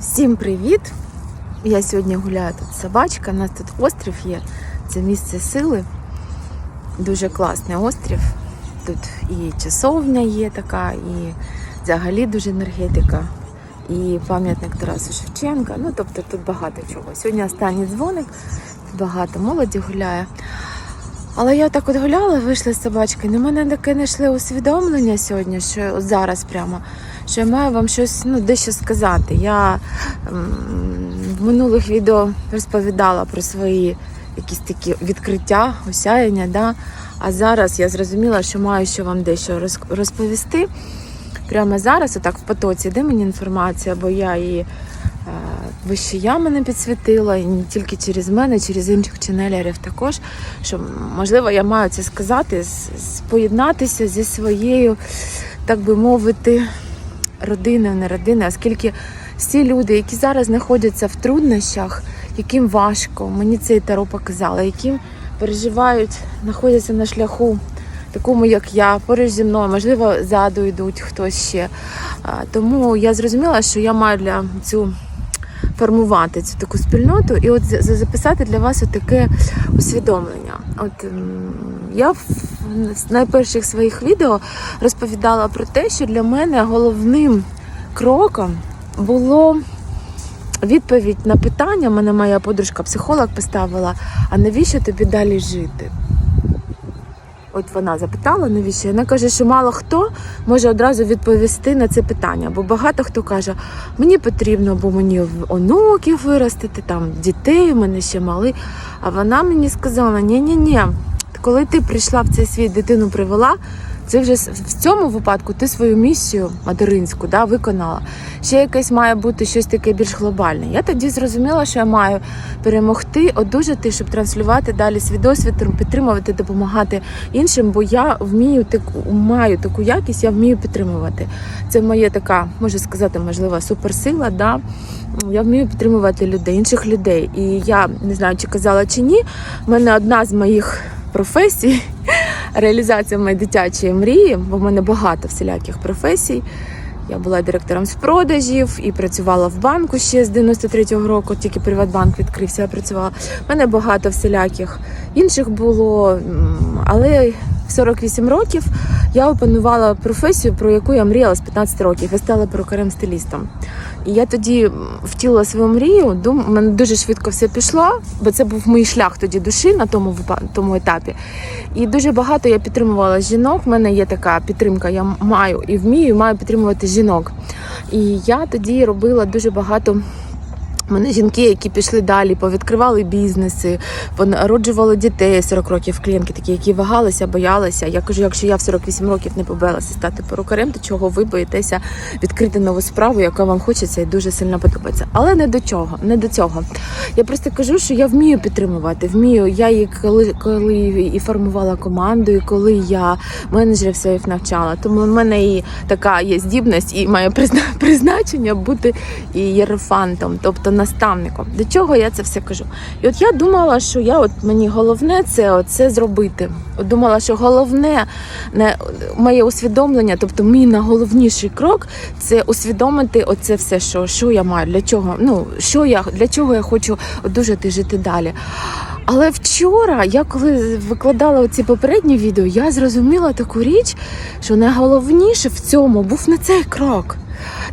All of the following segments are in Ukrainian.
Всім привіт! Я сьогодні гуляю тут собачка. У нас тут острів є. Це місце сили. Дуже класний острів. Тут і часовня є така, і взагалі дуже енергетика. І пам'ятник Тарасу Шевченка. Ну, тобто тут багато чого. Сьогодні останній дзвоник, багато молоді гуляє. Але я так от гуляла, вийшла з собачки. На мене таке знайшли усвідомлення сьогодні, що от зараз прямо, що я маю вам щось ну, дещо сказати. Я в минулих відео розповідала про свої якісь такі відкриття, осяяння. Да? А зараз я зрозуміла, що маю що вам дещо роз- розповісти. Прямо зараз, отак в потоці, де мені інформація, бо я її е, вище я мене підсвітила, і не тільки через мене, через інших ченелерів також. Що можливо я маю це сказати, поєднатися зі своєю, так би мовити, родиною, не родиною, оскільки всі люди, які зараз знаходяться в труднощах, яким важко, мені це і Таро показало, яким переживають, знаходяться на шляху. Такому, як я, поруч зі мною, можливо, ззаду йдуть хтось ще. Тому я зрозуміла, що я маю для цю формувати цю таку спільноту і от за- за- записати для вас таке усвідомлення. От я в найперших своїх відео розповідала про те, що для мене головним кроком було відповідь на питання. Мене моя подружка психолог поставила: а навіщо тобі далі жити? От вона запитала, навіщо? Вона каже, що мало хто може одразу відповісти на це питання. Бо багато хто каже, мені потрібно, бо мені онуків виростити, там дітей, у мене ще мали. А вона мені сказала: ні-ні-ні, коли ти прийшла в цей світ, дитину привела, це вже в цьому випадку ти свою місію материнську да, виконала. Ще якесь має бути щось таке більш глобальне. Я тоді зрозуміла, що я маю перемогти, одужати, щоб транслювати далі свій досвід, підтримувати, допомагати іншим, бо я вмію таку, маю таку якість, я вмію підтримувати. Це моя така, можу сказати, можливо, суперсила. Да? Я вмію підтримувати людей, інших людей. І я не знаю, чи казала чи ні. в мене одна з моїх професій реалізація моєї дитячої мрії, бо в мене багато всіляких професій. Я була директором з продажів і працювала в банку ще з 93-го року, тільки Приватбанк відкрився, я працювала. У мене багато всіляких інших було, але в 48 років я опанувала професію, про яку я мріяла з 15 років. Я стала перукарем-стилістом. І я тоді м, втілила свою мрію. Дум, у мене дуже швидко все пішло, бо це був мій шлях тоді душі на тому тому етапі. І дуже багато я підтримувала жінок. У мене є така підтримка. Я маю і вмію, і маю підтримувати жінок. І я тоді робила дуже багато. У мене жінки, які пішли далі, повідкривали бізнеси, понароджували дітей 40 років клієнтки, такі, які вагалися, боялися. Я кажу, якщо я в 48 років не побилася стати перукарем, то чого ви боїтеся відкрити нову справу, яка вам хочеться і дуже сильно подобається. Але не до чого, не до цього. Я просто кажу, що я вмію підтримувати. Вмію. Я її коли, коли і формувала команду, і коли я менеджерів своїх навчала. Тому в мене і така є здібність і має призна- призначення бути і єрофантом, тобто наставником. До чого я це все кажу? І от я думала, що я от мені головне це це зробити. От думала, що головне не моє усвідомлення, тобто мій найголовніший крок це усвідомити оце все, що, що я маю, для чого, ну що я для чого я хочу одужати жити далі. Але вчора, я коли викладала оці попередні відео, я зрозуміла таку річ, що найголовніше в цьому був не цей крок.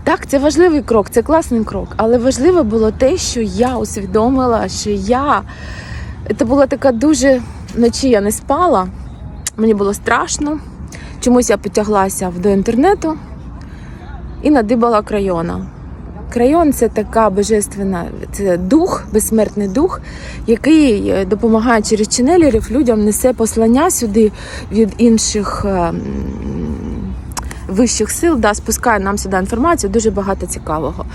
Так, це важливий крок, це класний крок. Але важливе було те, що я усвідомила, що я це була така дуже вночі я не спала, мені було страшно. Чомусь я потяглася до інтернету і надибала крайона. Крайон це така божественна, це дух, безсмертний дух, який е, допомагає через ченелерів людям несе послання сюди від інших. Вищих сил да, спускає нам сюди інформацію, дуже багато цікавого.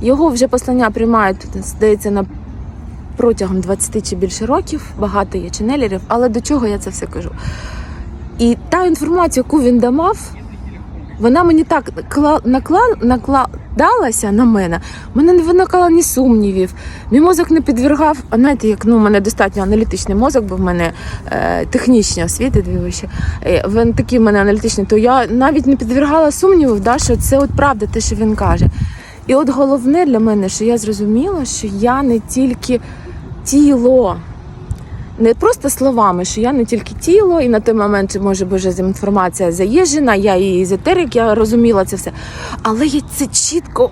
Його вже послання приймають, здається, на протягом 20 чи більше років. Багато є ченелерів, але до чого я це все кажу? І та інформація, яку він дамав, вона мені так накла, накла- накладалася на мене. У мене не виникало ні сумнівів. Мій мозок не підвергав. А знаєте, як ну, у мене достатньо аналітичний мозок, бо в мене е, технічні освіти, дві вищі. Е, він такий в мене аналітичний, то я навіть не підвергала сумнівів, да, що це от правда, те, що він каже. І от головне для мене, що я зрозуміла, що я не тільки тіло. Не просто словами, що я не тільки тіло, і на той момент може боже інформація заїжджена, я і езотерик, я розуміла це все. Але я це чітко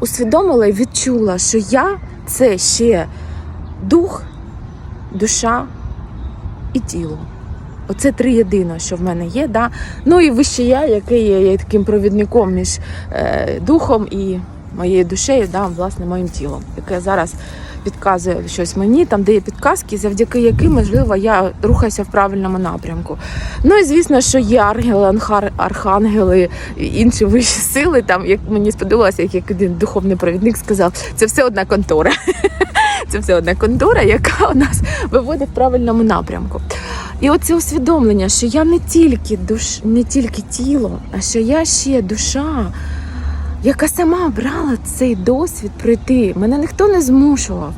усвідомила і відчула, що я це ще дух, душа і тіло. Оце три єдине, що в мене є. Да? Ну і вище я, який є, таким провідником між е, духом і моєю душею, да, власне, моїм тілом, яке зараз підказує щось мені, там де є підказки, завдяки яким, можливо, я рухаюся в правильному напрямку. Ну і звісно, що є ангели, анхар- архангели інші вищі сили. Там як мені сподобалося, як один духовний провідник сказав, це все одна контора. Це все одна контора, яка у нас виводить в правильному напрямку. І оце усвідомлення, що я не тільки душ, не тільки тіло, а що я ще душа, яка сама обрала цей досвід пройти. Мене ніхто не змушував.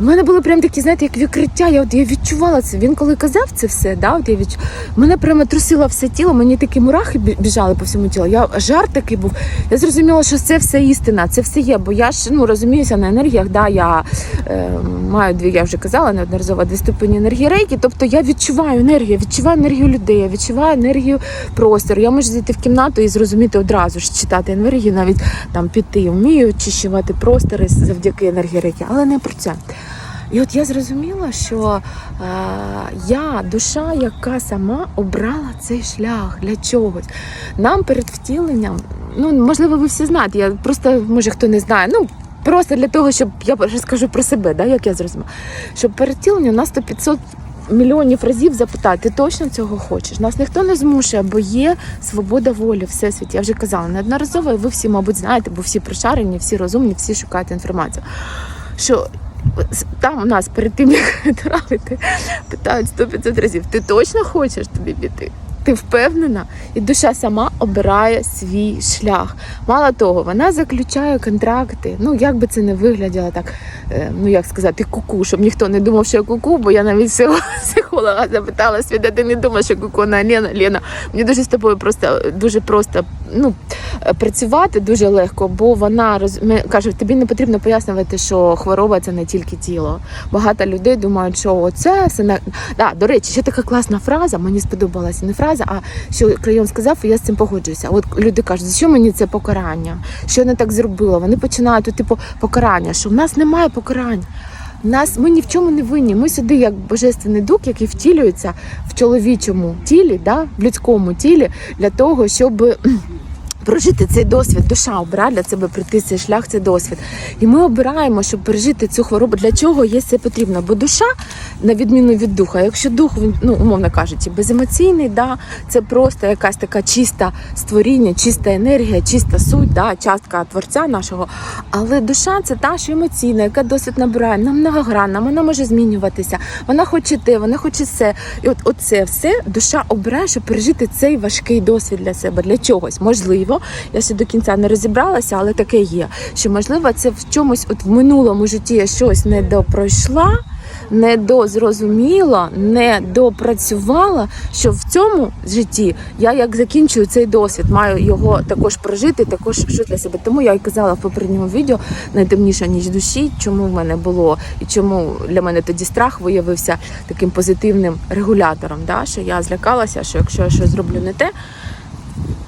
У мене було прям такі, знаєте, як відкриття. Я от я відчувала це. Він коли казав це все, да, от я відчу... мене прямо трусило все тіло, мені такі мурахи біжали по всьому тілу. Я жар такий був. Я зрозуміла, що це все істина, це все є. Бо я ж ну розуміюся на енергіях. Да, я е, маю дві, я вже казала неодноразово дві ступені енергії рейки. Тобто я відчуваю енергію, відчуваю енергію людей, я відчуваю енергію простору. Я можу зайти в кімнату і зрозуміти одразу ж читати енергію, навіть там піти. Вмію очищувати простори завдяки енергії рейки, але не про це. І от я зрозуміла, що е, я душа, яка сама обрала цей шлях для чогось. Нам перед втіленням, ну можливо, ви всі знаєте, я просто може хто не знає. Ну просто для того, щоб я розкажу про себе, да, як я зрозуміла. Щоб перед втіленням нас 100-500 мільйонів разів запитати, ти точно цього хочеш? Нас ніхто не змушує, бо є свобода волі, всесвіт. Я вже казала неодноразово, і ви всі, мабуть, знаєте, бо всі прошарені, всі розумні, всі шукають інформацію. Що там у нас перед тим, як травити, питають 100-500 разів: ти точно хочеш тобі піти? Ти впевнена? І душа сама обирає свій шлях. Мало того, вона заключає контракти. Ну, як би це не вигляділо так, е, ну як сказати, куку, щоб ніхто не думав, що я куку, бо я навіть психолога запитала Світа, ти не думаєш, що куку на Лена, Лена. Мені дуже з тобою просто дуже просто ну, працювати дуже легко, бо вона роз... каже, тобі не потрібно пояснювати, що хвороба це не тільки тіло. Багато людей думають, що оце все на да, до речі, ще така класна фраза. Мені сподобалася не фраза, а що Крайон сказав, і я з цим погоджуюся. От люди кажуть, за що мені це покарання? Що я не так зробила? Вони починають типу покарання, що в нас немає покарань. Нас ми ні в чому не винні. Ми сюди як божественний дух, який втілюється в чоловічому тілі, да, в людському тілі, для того, щоб прожити цей досвід. Душа обирає для себе прийти цей шлях, цей досвід. І ми обираємо, щоб пережити цю хворобу. Для чого є це потрібно? Бо душа, на відміну від духа, якщо дух він, ну умовно кажучи, беземоційний, да, це просто якась така чиста створіння, чиста енергія, чиста суть, да, частка творця нашого. Але душа це та, що емоційна, яка досвід набирає, вона многогранна, вона може змінюватися, вона хоче те, вона хоче все. І от оце все душа обирає, щоб пережити цей важкий досвід для себе, для чогось. Можливо, я ще до кінця не розібралася, але таке є. Що можливо, це в чомусь, от в минулому житті я щось не допройшла. Не дозрозуміла, не допрацювала, що в цьому житті я як закінчую цей досвід, маю його також прожити, також щось для себе. Тому я і казала в попередньому відео найтемніша ніч душі, чому в мене було і чому для мене тоді страх виявився таким позитивним регулятором. Да? Що я злякалася, що якщо я щось зроблю не те,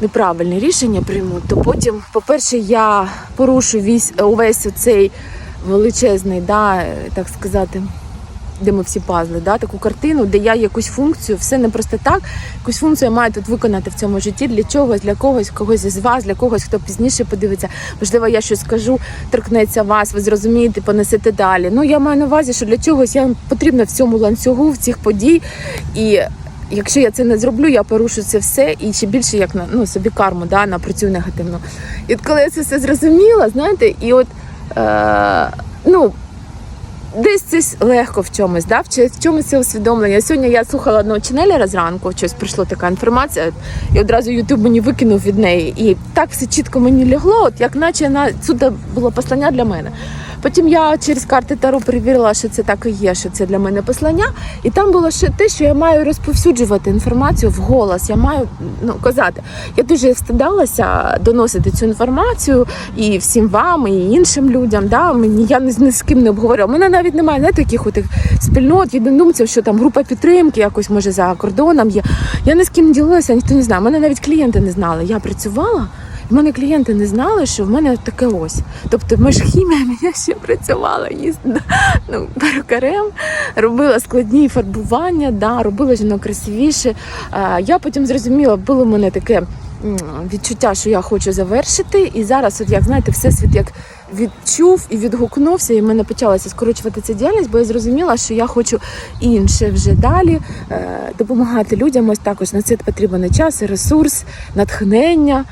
неправильне рішення прийму, то потім, по-перше, я порушу весь, увесь оцей величезний, да, так сказати. Де ми всі пазли, да, таку картину, де я якусь функцію, все не просто так. Якусь функцію я маю тут виконати в цьому житті для чогось, для когось, когось із вас, для когось, хто пізніше подивиться. Можливо, я щось скажу, торкнеться вас, ви зрозумієте, понесете далі. Ну я маю на увазі, що для чогось я потрібна в цьому ланцюгу, в цих подій. І якщо я це не зроблю, я порушу це все і ще більше як на ну собі карму, да, напрацюю негативно. І от коли я це все зрозуміла, знаєте, і от е, ну. Десь це легко в чомусь, да? в чомусь це усвідомлення. Сьогодні я слухала одного ченелера зранку, щось прийшла така інформація, і одразу Ютуб мені викинув від неї. І так все чітко мені лягло, от як наче на суто було послання для мене. Потім я через карти Таро перевірила, що це так і є, що це для мене послання. І там було ще те, що я маю розповсюджувати інформацію в голос. Я маю ну, казати. Я дуже встидалася доносити цю інформацію і всім вам, і іншим людям. Да? Мені я ні з ким не обговорювала. Мене навіть немає знаєте, таких отих спільнот, єдиномців, що там група підтримки, якось може за кордоном є. Я ні з ким ділилася, ніхто не знає. Мене навіть клієнти не знали. Я працювала. В мене клієнти не знали, що в мене таке ось. Тобто межхімія я ще працювала, їздила ну, перукарем, робила складні фарбування, да, робила жінок красивіше. Я потім зрозуміла, було в мене таке відчуття, що я хочу завершити. І зараз, от як знаєте, всесвіт як відчув і відгукнувся, і в мене почалася скорочувати ця діяльність, бо я зрозуміла, що я хочу інше вже далі е, допомагати людям. Ось також на це потрібен час, ресурс, натхнення.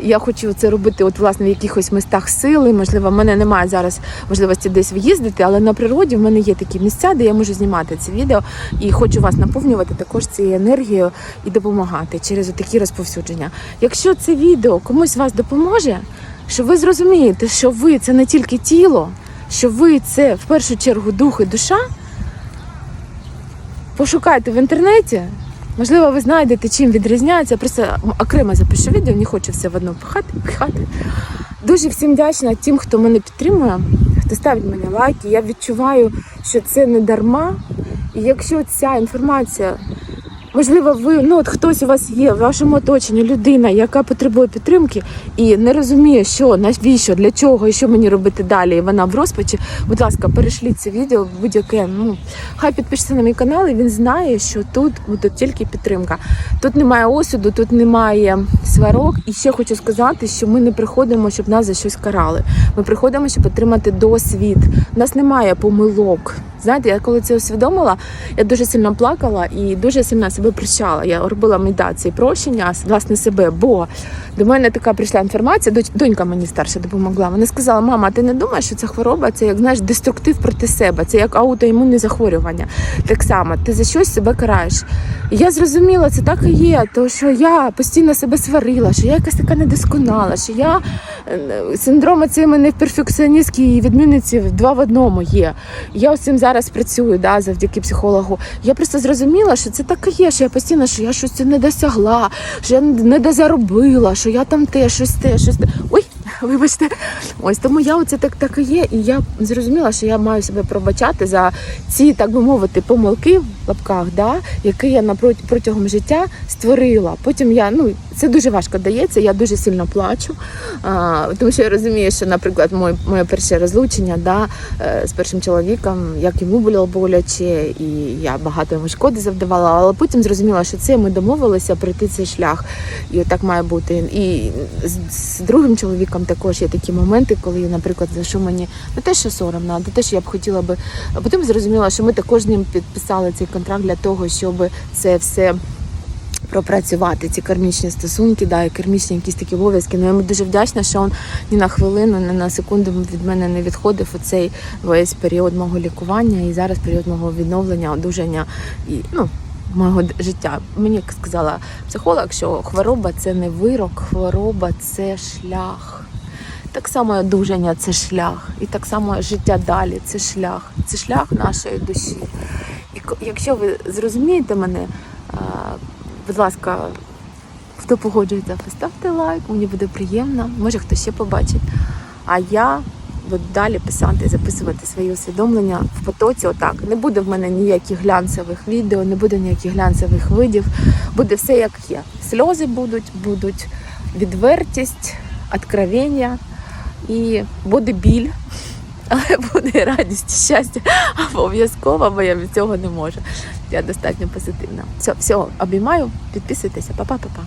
Я хочу це робити от власне в якихось містах сили. Можливо, в мене немає зараз можливості десь виїздити, але на природі в мене є такі місця, де я можу знімати це відео і хочу вас наповнювати також цією енергією і допомагати через такі розповсюдження. Якщо це відео комусь вас допоможе, що ви зрозумієте, що ви це не тільки тіло, що ви це в першу чергу дух і душа. Пошукайте в інтернеті. Можливо, ви знайдете, чим відрізняється. Просто окремо запишу відео, не хочу все в одно пхати. пхати. Дуже всім вдячна тим, хто мене підтримує, хто ставить мені лайки. Я відчуваю, що це не дарма. І якщо ця інформація, можливо, ви ну от хтось у вас є в вашому оточенні людина, яка потребує підтримки і не розуміє, що навіщо, для чого і що мені робити далі. І вона в розпачі. Будь ласка, перешліть це відео будь-яке. Ну хай підпишеться на мій канал, і він знає, що тут буде тільки підтримка. Тут немає осуду, тут немає сварок. І ще хочу сказати, що ми не приходимо, щоб нас за щось карали. Ми приходимо, щоб отримати досвід. У нас немає помилок. Знаєте, я коли це усвідомила, я дуже сильно плакала і дуже сильно себе прощала. Я робила медитації прощення, власне себе, бо до мене така прийшла інформація. Донька мені старша допомогла. Вона сказала: мама, ти не думаєш, що ця хвороба це як знаєш деструктив проти себе, це як аутоімунне захворювання. Так само, ти за щось себе караєш. І я зрозуміла, це так і є, то що я постійно себе сварила, що я якась така недосконала, що я е, синдром мене перфекціоністський і відмінниці два в одному є. Я ось цим зараз працюю, да, завдяки психологу. Я просто зрозуміла, що це так і є, що я постійно, що я щось не досягла, що я не дозаробила, що я там те, щось те, щось те. Ой, вибачте. Ось тому я оце так, так і є. І я зрозуміла, що я маю себе пробачати за ці, так би мовити, помилки в лапках, да, які я напротягом протягом життя створила. Потім я, ну, це дуже важко дається, я дуже сильно плачу. Тому що я розумію, що, наприклад, моє, моє перше розлучення да, е, з першим чоловіком, як йому було боляче, і я багато йому шкоди завдавала, але потім зрозуміла, що це ми домовилися пройти цей шлях. І так має бути. І з другим чоловіком також є такі моменти, коли, наприклад, за що мені не те, що соромно, а те, що я б хотіла би. А потім зрозуміла, що ми також з ним підписали цей контракт для того, щоб це все пропрацювати ці кармічні стосунки, да, і кармічні якісь такі обов'язки. Ну я йому дуже вдячна, що він ні на хвилину, ні на секунду від мене не відходив у цей весь період мого лікування і зараз період мого відновлення, одужання і ну. Мого життя мені сказала психолог, що хвороба це не вирок, хвороба це шлях. Так само одужання це шлях, і так само життя далі це шлях, це шлях нашої душі. І якщо ви зрозумієте мене, будь ласка, хто погоджується, поставте лайк, мені буде приємно, може хто ще побачить. А я буду далі писати, записувати свої усвідомлення в потоці. Отак. Не буде в мене ніяких глянцевих відео, не буде ніяких глянцевих видів. Буде все як є. Сльози будуть, будуть відвертість, откровення і буде біль. Але буде радість, щастя обов'язково, бо я від цього не можу. Я достатньо позитивна. Все, всього обіймаю, підписуйтеся, па-па, па-па.